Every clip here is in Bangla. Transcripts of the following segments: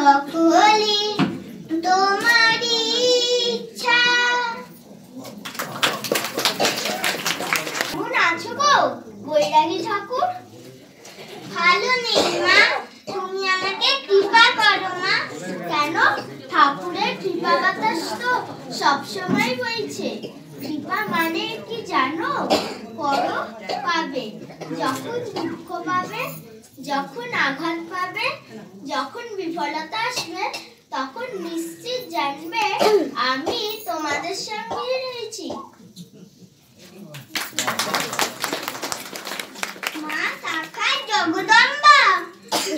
সকলে কেমন আছো গো? বৈরাগী ঠাকুর? ভালো নেই মা। তুমি আমাকে কৃপা করো মা। কেন? ঠাকুরের কৃপা বাতাস সবসময় বইছে। কৃপা মানে কি জানো? করো পাবে। যখন দুঃখ পাবে যখন আঘাত পাবে, যখন বিফলতা আসবে, তখন নিশ্চিত জানবে আমি তোমাদের সঙ্গে রয়েছি। মা তাকায় জগদম্বা।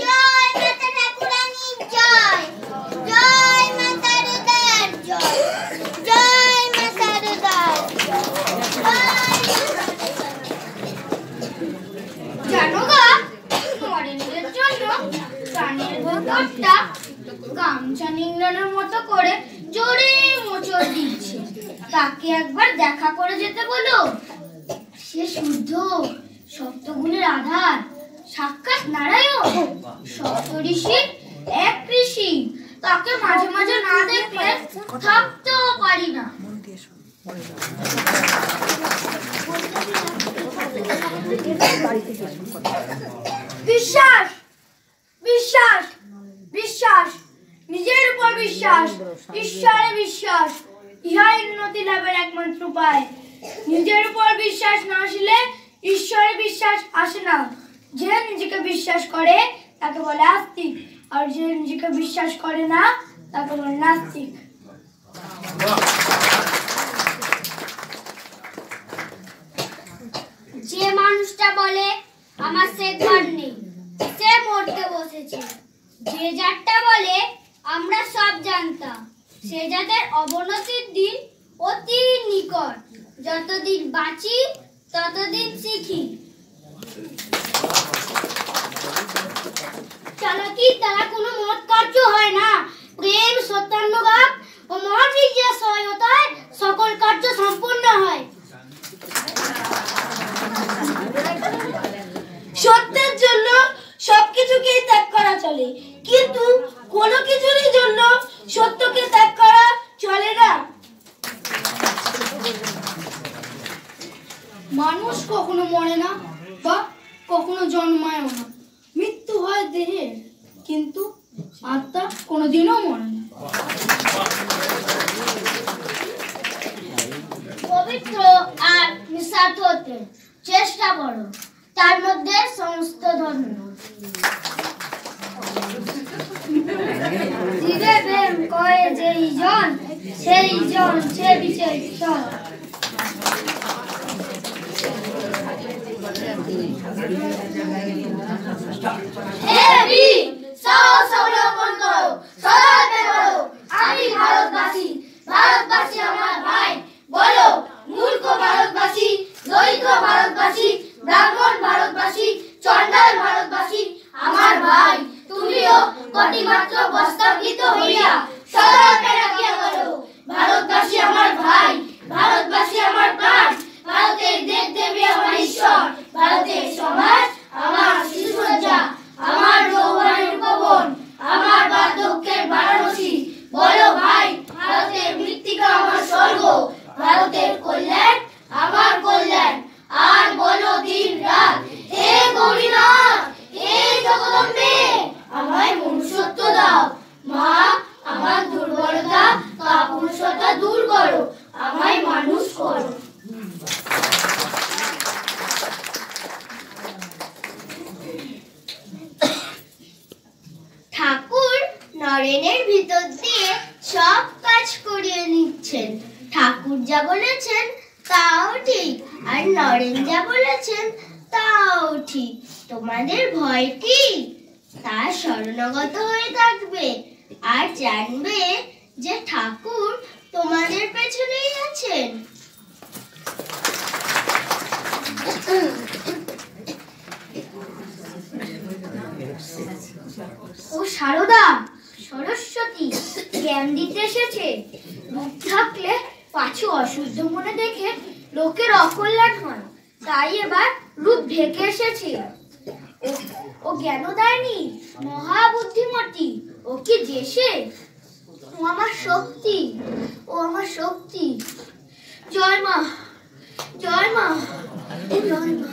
জয় মাতা ঠাকুরানী জয় জয় মাতার দার জয় জয় মাতার দার জানো গা নরেন্দ্রের জন্য প্রাণের ভগবতটা গামছা নিংড়ানোর মতো করে জোরে মোচড় দিচ্ছে তাকে একবার দেখা করে যেতে বলো সে শুদ্ধ সপ্তগুণের আধার সাক্ষাৎ নারায়ণ সপ্ত ঋষির এক ঋষি তাকে মাঝে মাঝে না দেখলে থাকতেও পারি না বিশ্বাস বিশ্বাস বিশ্বাস নিজের উপর বিশ্বাস ঈশ্বরে বিশ্বাস ইহাই উন্নতি লাভের একমাত্র উপায় নিজের উপর বিশ্বাস না আসলে ঈশ্বরে বিশ্বাস আসে না। যে নিজেকে বিশ্বাস করে, তাকে বলে আস্তিক। আর যে নিজেকে বিশ্বাস করে না, তাকে বলে নাস্তিক। যে মানুষটা বলে, আমার নেই, সে মরতে বসেছে। যে যারটা বলে, আমরা সব জানতাম, সে যাদের অবনতির দিন অতি নিকট। যতদিন বাঁচি, ততদিন শিখি। চালাকি তারা কোনো মত কার্য হয় না। প্রেম সত্যানুরাগ ও মহান বিজয় সহায়তায় সকল কার্য সম্পূর্ণ হয়। সত্যের জন্য সবকিছুকেই ত্যাগ করা চলে। কিন্তু হরেনের ভিতর দিয়ে সব কাজ করিয়ে নিচ্ছেন। ঠাকুর যা বলেছেন তাও ঠিক, আর নরেন যা বলেছেন তাও ঠিক। তোমাদের ভয় কি? তা শরণাগত হয়ে থাকবে, আর জানবে যে ঠাকুর তোমাদের পেছনেই আছেন। ও সারদা সরস্বতী, জ্ঞান দিতে এসেছে। মুখ থাকলে পাঁচু অশুদ্ধ মনে দেখে লোকের অকল্যাণ হয়। তাই এবার রূপ ঢেকে এসেছে। ও জ্ঞান দেয়নি, মহাবুদ্ধিমতী। ও কি দেশে? ও আমার শক্তি, ও আমার শক্তি। জয় মা জয় মা জয় মা।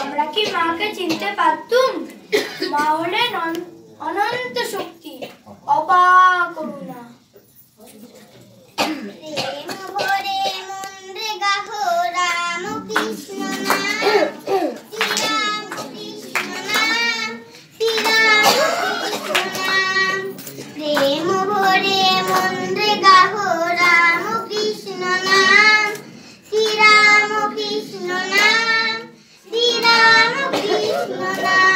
আমরা কি মাকে চিনতে পারতুম? মা হলেন অনন্ত শক্তি। অবাক করুণা প্রেম ভরে মন রে গাহর। Bye.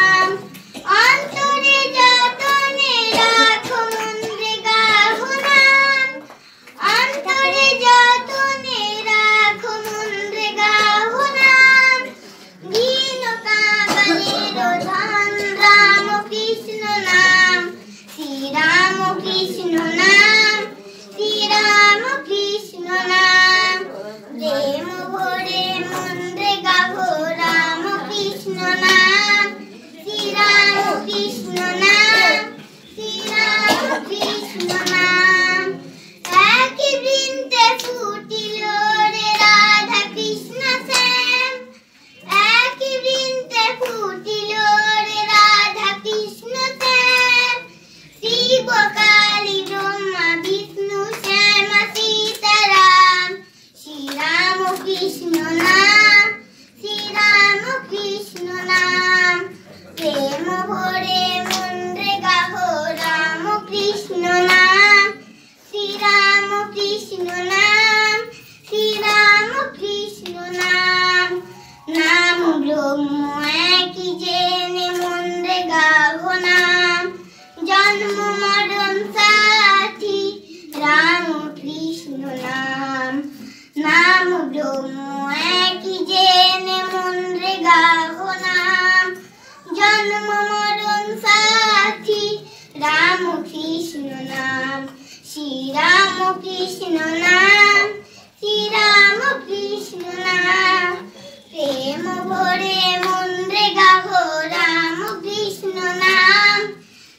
ভরে মন্দ্রে গাহ রাম কৃষ্ণ নাম,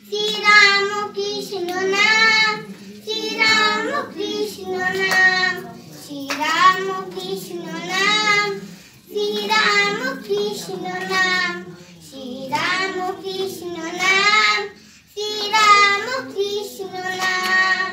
শ্রীরাম, কৃষ্ণ নাম, শ্রীরাম, কৃষ্ণ নাম শ্রী রাম কৃষ্ণ নাম, শ্রীরাম, কৃষ্ণ নাম, শ্রীরাম, কৃষ্ণ নাম, শ্রীরাম, কৃষ্ণ নাম।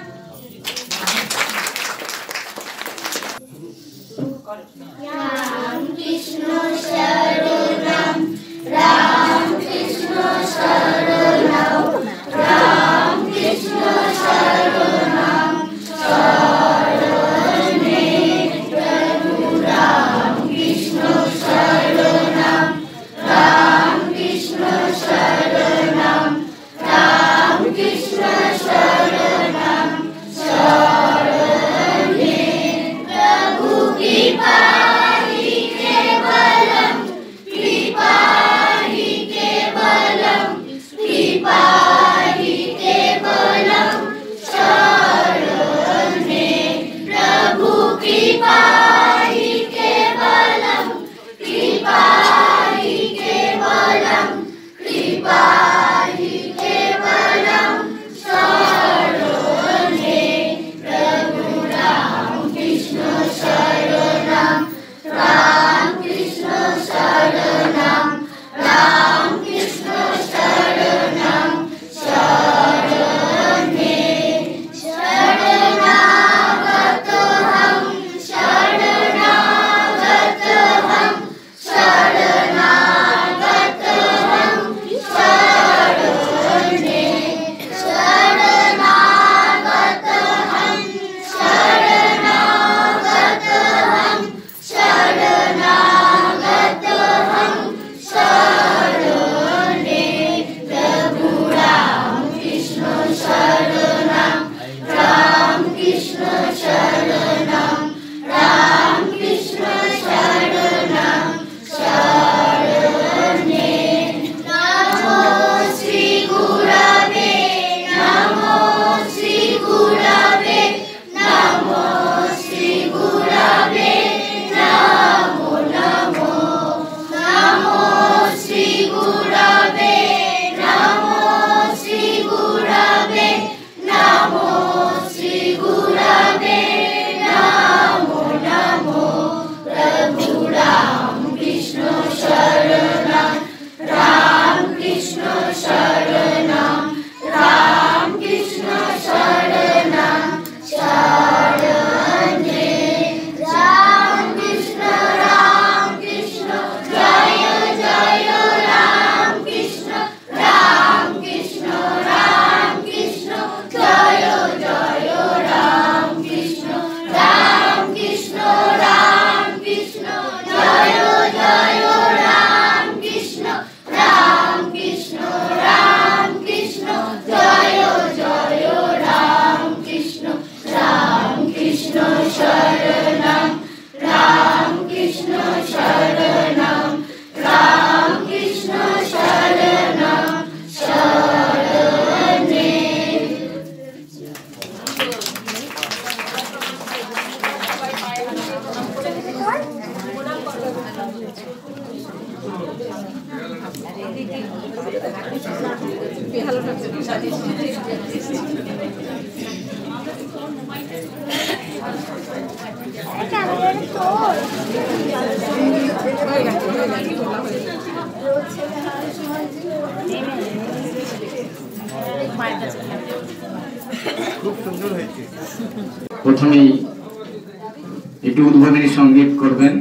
একটি উদ্বোধনী সংগীত করবেন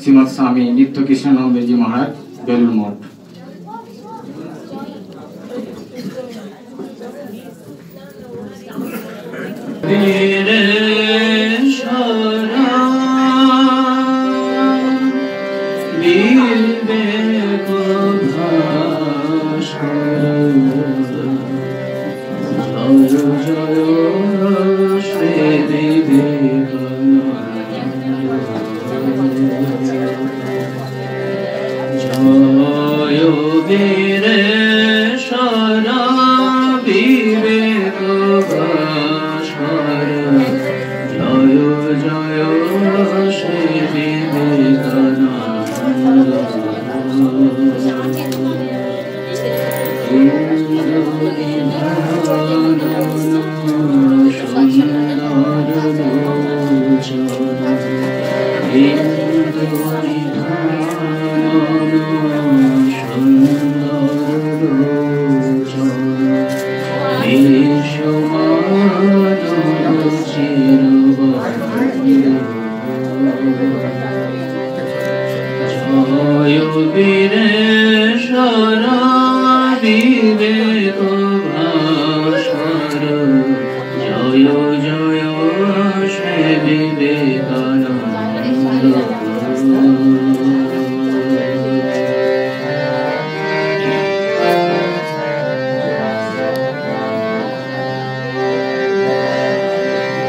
শ্রীমৎ স্বামী নিত্য কৃষ্ণানন্দজি মহারাজ বেলুর মঠ।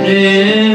Yeah.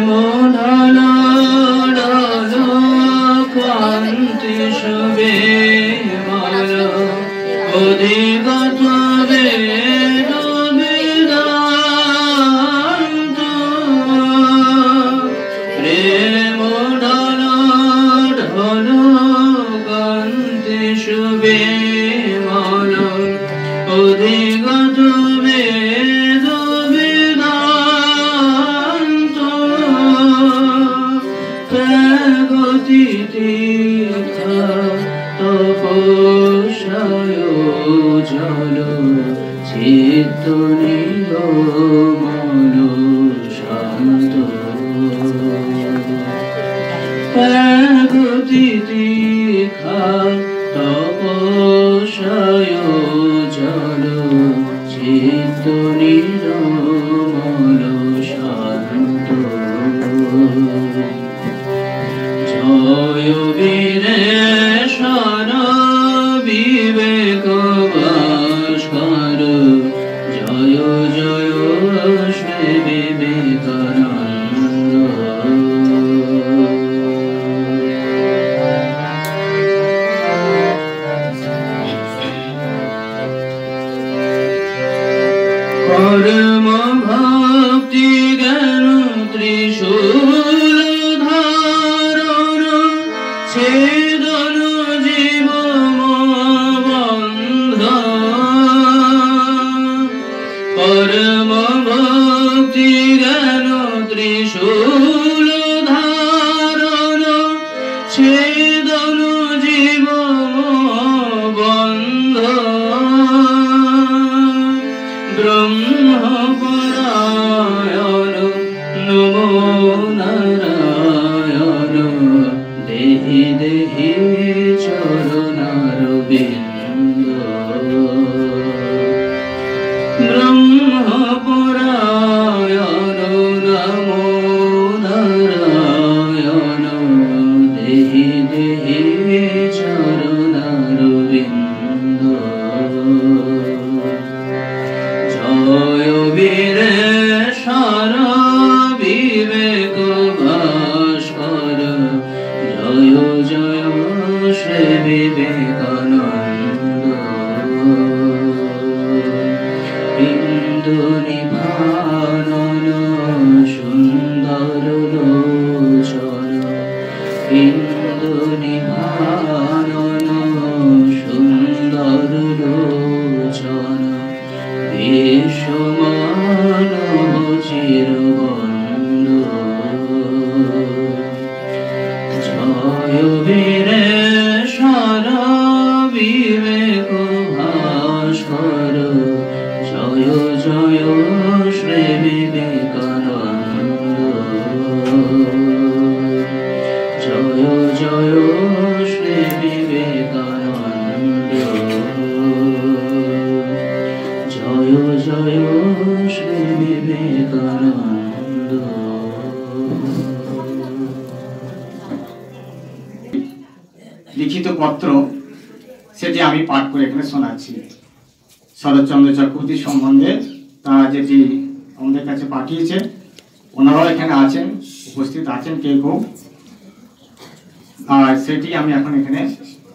সেটি আমি এখন এখানে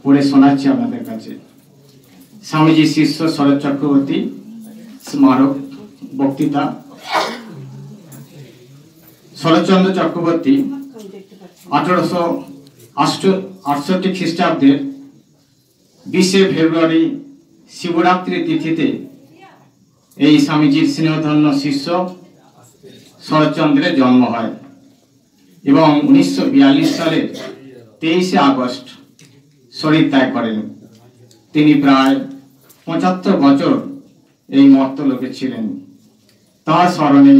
পড়ে শোনাচ্ছি আপনাদের কাছে। স্বামীজি শিষ্য শরৎ চক্রবর্তী স্মারক বক্তৃতা। শরৎচন্দ্র চক্রবর্তী আঠারোশো আটষট্টি খ্রিস্টাব্দের বিশে ফেব্রুয়ারি শিবরাত্রি তিথিতে এই স্বামীজির স্নেহধন্য শিষ্য শরৎচন্দ্রের জন্ম হয় এবং উনিশশো সালের তেইশে আগস্ট শরীর ত্যাগ করেন। তিনি প্রায় পঁচাত্তর বছর এই মর্তলোকে ছিলেন। তার স্মরণে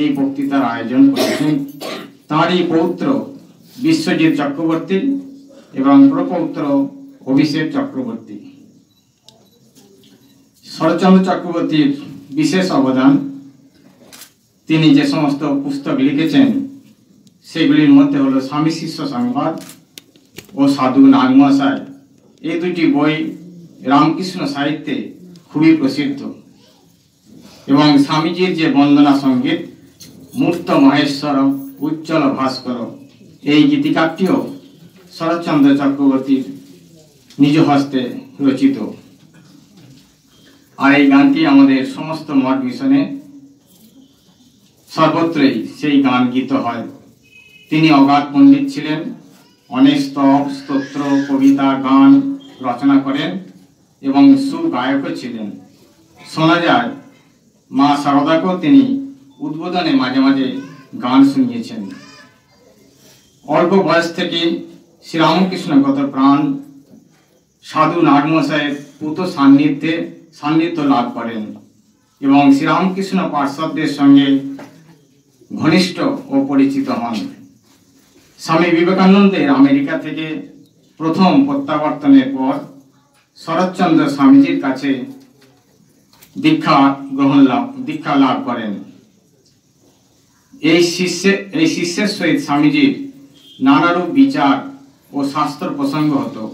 এই বক্তৃতার আয়োজন করেছেন তাঁরই পৌত্র বিশ্বজিৎ চক্রবর্তী এবং প্রপৌত্র অভিষেক চক্রবর্তী। শরৎচন্দ্র চক্রবর্তীর বিশেষ অবদান, তিনি যে সমস্ত পুস্তক লিখেছেন, সেগুলির মধ্যে হলো স্বামী শিষ্য সংবাদ ও সাধু নাগমশাই এই দুটি বই রামকৃষ্ণ সাহিত্যে খুবই প্রসিদ্ধ। এবং স্বামীজির যে বন্দনা সংগীত, মূর্ত মহেশ্বর, উজ্জ্বল ভাস্কর, এই গীতিকারটিও শরৎচন্দ্র চক্রবর্তীর নিজ হস্তে রচিত। আর এই গানটি আমাদের সমস্ত মঠ মিশনে সর্বত্রই সেই গান গীত হয়। তিনি অগাধ পণ্ডিত ছিলেন। অনেক স্তব স্তোত্র, কবিতা, গান রচনা করেন এবং সুগায়কও ছিলেন। শোনা যায়, মা শারদাকেও তিনি উদ্বোধনে মাঝে মাঝে গান শুনিয়েছেন। অল্প বয়স থেকে শ্রীরামকৃষ্ণগত প্রাণ সাধু নাগমশাইয়ের পুত সান্নিধ্যে সান্নিধ্য লাভ করেন এবং শ্রীরামকৃষ্ণ পার্শ্বদের সঙ্গে ঘনিষ্ঠ ও পরিচিত হন। স্বামী বিবেকানন্দের আমেরিকা থেকে প্রথম প্রত্যাবর্তনের পর শরৎচন্দ্র স্বামীজির কাছে দীক্ষা গ্রহণ লাভ, দীক্ষা লাভ করেন। এই শিষ্যে, এই শিষ্যের সহিত স্বামীজির নানারূপ বিচার ও শাস্ত্র প্রসঙ্গ হতো।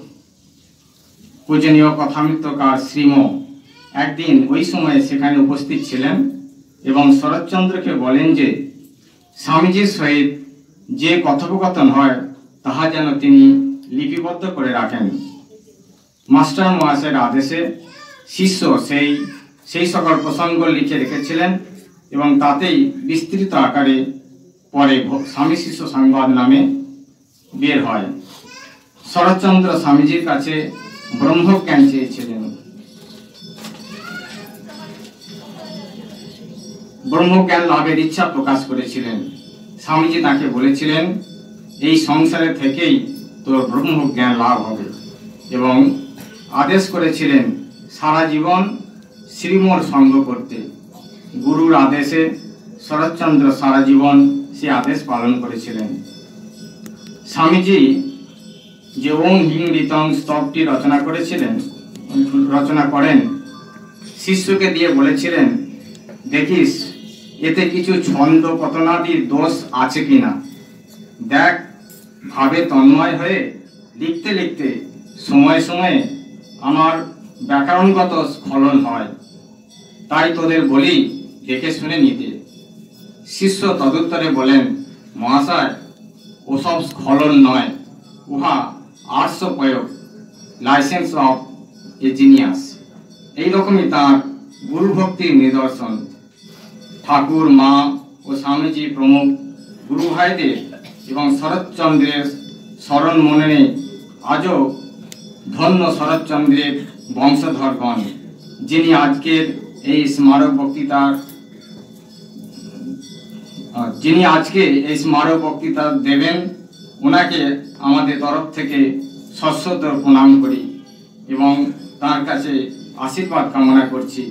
পূজনীয় কথামৃতকার শ্রীম একদিন ওই সময়ে সেখানে উপস্থিত ছিলেন এবং শরৎচন্দ্রকে বলেন যে, স্বামীজির সহিত যে কথোপকথন হয়, তাহা যেন তিনি লিপিবদ্ধ করে রাখেন। মাস্টার মহাশয়ের আদেশে শিষ্য সেই সেই সকল প্রসঙ্গ লিখে রেখেছিলেন এবং তাতেই বিস্তৃত আকারে পরে স্বামী শিষ্য সংবাদ নামে বের হয়। শরৎচন্দ্র স্বামীজির কাছে ব্রহ্মজ্ঞান চেয়েছিলেন? ব্রহ্মজ্ঞান লাভের ইচ্ছা প্রকাশ করেছিলেন? স্বামীজি তাকে বলেছিলেন, এই সংসারে থেকেই তোর ব্রহ্মজ্ঞান লাভ হবে। এবং আদেশ করেছিলেন, সারা জীবন শ্রীমোর সঙ্গ করতে। গুরুর আদেশে শরৎচন্দ্র সারা জীবন সে আদেশ পালন করেছিলেন। স্বামীজি যে ওং হিং রিতং স্তবটি রচনা করেছিলেন, রচনা করেন, শিষ্যকে দিয়ে বলেছিলেন, দেখিস এতে কিছু ছন্দ পতনাদির দোষ আছে কিনা? দেখ, ভাবে তন্ময় হয়ে লিখতে লিখতে সময়ে সময়ে আমার ব্যাকরণগত স্খলন হয়। তাই তোদের বলি দেখে শুনে নিতে। শিষ্য তদুত্তরে বলেন, মহাশয়, ওসব স্খলন নয়, উহা আর্টস প্রয়োগ লাইসেন্স অফ এ জিনিয়াস এইরকমই তার গুরুভক্তির নিদর্শন। ঠাকুর, মা ও স্বামীজি প্রমুখ গুরু ভাইদের এবং শরৎচন্দ্রের স্মরণ মনে আজও ধন্য শরৎচন্দ্রের বংশধরগণ যিনি আজকের এই স্মারক বক্তৃতার যিনি আজকে এই স্মারক বক্তৃতা দেবেন, ওনাকে আমাদের তরফ থেকে সশ্রদ্ধ প্রণাম করি এবং তার কাছে আশীর্বাদ কামনা করছি।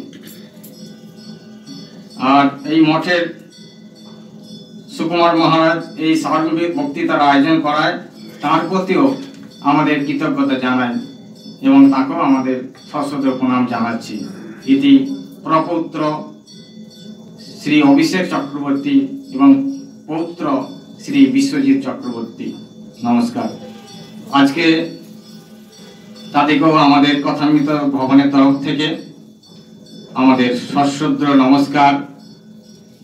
আর এই মঠের সুকুমার মহারাজ এই সার্বজনীন বক্তৃতার আয়োজন করায় তার প্রতিও আমাদের কৃতজ্ঞতা জানাই এবং তাকেও আমাদের সশ্রদ্ধ প্রণাম জানাচ্ছি। ইতি প্রপৌত্র শ্রী অভিষেক চক্রবর্তী এবং পৌত্র শ্রী বিশ্বজিৎ চক্রবর্তী। নমস্কার। আজকে তাদেরকেও আমাদের কথামৃত ভবনের তরফ থেকে আমাদের সশ্রদ্র নমস্কার।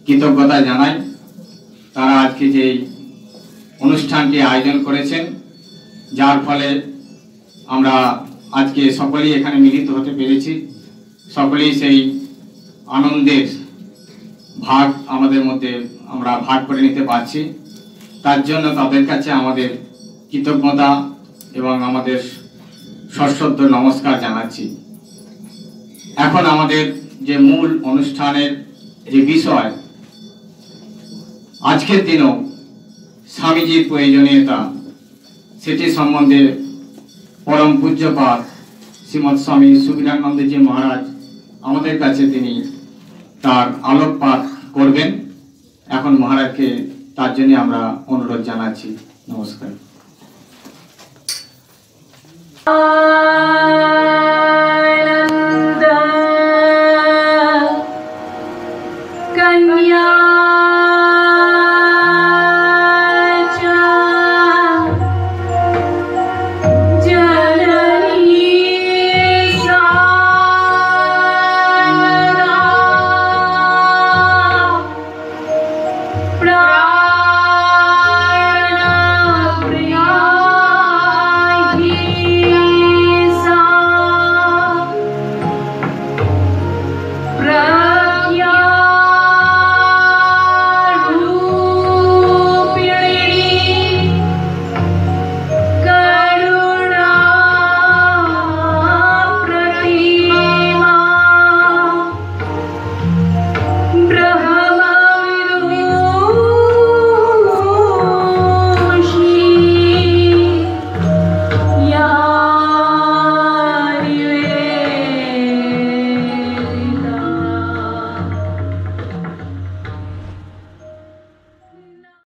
কৃতজ্ঞতা জানাই। তারা আজকে যে অনুষ্ঠানটি আয়োজন করেছেন, যার ফলে আমরা আজকে সকলেই এখানে মিলিত হতে পেরেছি। সকলেই সেই আনন্দের ভাগ আমাদের মধ্যে আমরা ভাগ করে নিতে পারছি। তার জন্য তাদের কাছে আমাদের কৃতজ্ঞতা এবং আমাদের সশ্রদ্ধ নমস্কার জানাচ্ছি। এখন আমাদের যে মূল অনুষ্ঠানের যে বিষয় আজকের দিনও স্বামীজির প্রয়োজনীয়তা, সেটি সম্বন্ধে পরম পূজ্যপাত শ্রীমৎ স্বামী সুবিধানন্দজি মহারাজ আমাদের কাছে তিনি তার আলোকপাত করবেন। এখন মহারাজকে তার জন্য আমরা অনুরোধ জানাচ্ছি। নমস্কার।